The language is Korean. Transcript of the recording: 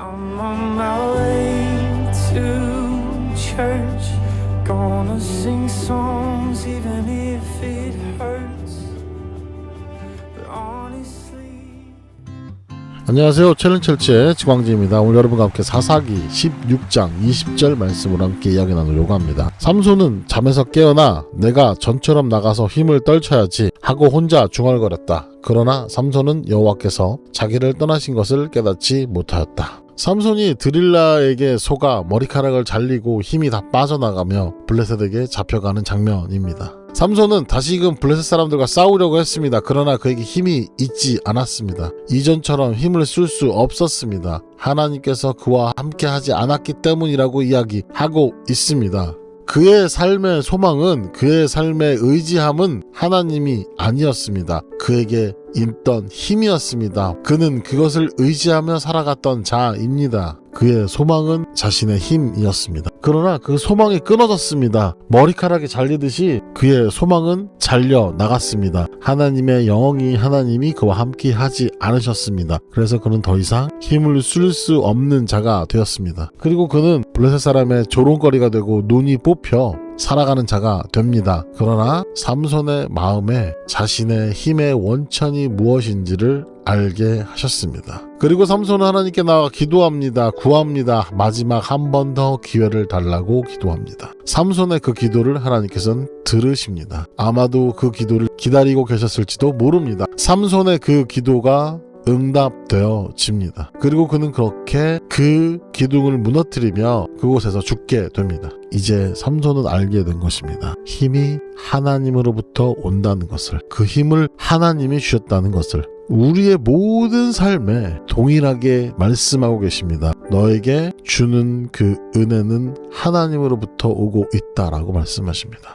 I'm on my way to church. Gonna sing songs even if it hurts. But honestly. 안녕하세요. 챌린철치의 지광진입니다. 오늘 여러분과 함께 사사기 16장 20절 말씀을 함께 이야기 나누려고 합니다. 삼손은 잠에서 깨어나 내가 전처럼 나가서 힘을 떨쳐야지 하고 혼자 중얼거렸다. 그러나 삼손은 여호와께서 자기를 떠나신 것을 깨닫지 못하였다. 삼손이 드릴라에게 속아 머리카락을 잘리고 힘이 다 빠져나가며 블레셋에게 잡혀가는 장면입니다. 삼손은 다시금 블레셋 사람들과 싸우려고 했습니다. 그러나 그에게 힘이 있지 않았습니다. 이전처럼 힘을 쓸 수 없었습니다. 하나님께서 그와 함께 하지 않았기 때문이라고 이야기하고 있습니다. 그의 삶의 소망은 그의 삶의 의지함은 하나님이 아니었습니다. 그에게 있던 힘이었습니다. 그는 그것을 의지하며 살아갔던 자입니다. 그의 소망은 자신의 힘이었습니다. 그러나 그 소망이 끊어졌습니다. 머리카락이 잘리듯이 그의 소망은 잘려 나갔습니다. 하나님의 영이 하나님이 그와 함께 하지 않으셨습니다. 그래서 그는 더 이상 힘을 쓸 수 없는 자가 되었습니다. 그리고 그는 블레셋 사람의 조롱거리가 되고 눈이 뽑혀 살아가는 자가 됩니다. 그러나 삼손의 마음에 자신의 힘의 원천이 무엇인지를 알게 하셨습니다. 그리고 삼손은 하나님께 나와 기도합니다. 구합니다. 마지막 한 번 더 기회를 달라고 기도합니다. 삼손의 그 기도를 하나님께서는 들으십니다. 아마도 그 기도를 기다리고 계셨을지도 모릅니다. 삼손의 그 기도가 응답되어집니다. 그리고 그는 그렇게 그 기둥을 무너뜨리며 그곳에서 죽게 됩니다. 이제 삼손은 알게 된 것입니다. 힘이 하나님으로부터 온다는 것을, 그 힘을 하나님이 주셨다는 것을 우리의 모든 삶에 동일하게 말씀하고 계십니다. 너에게 주는 그 은혜는 하나님으로부터 오고 있다라고 말씀하십니다.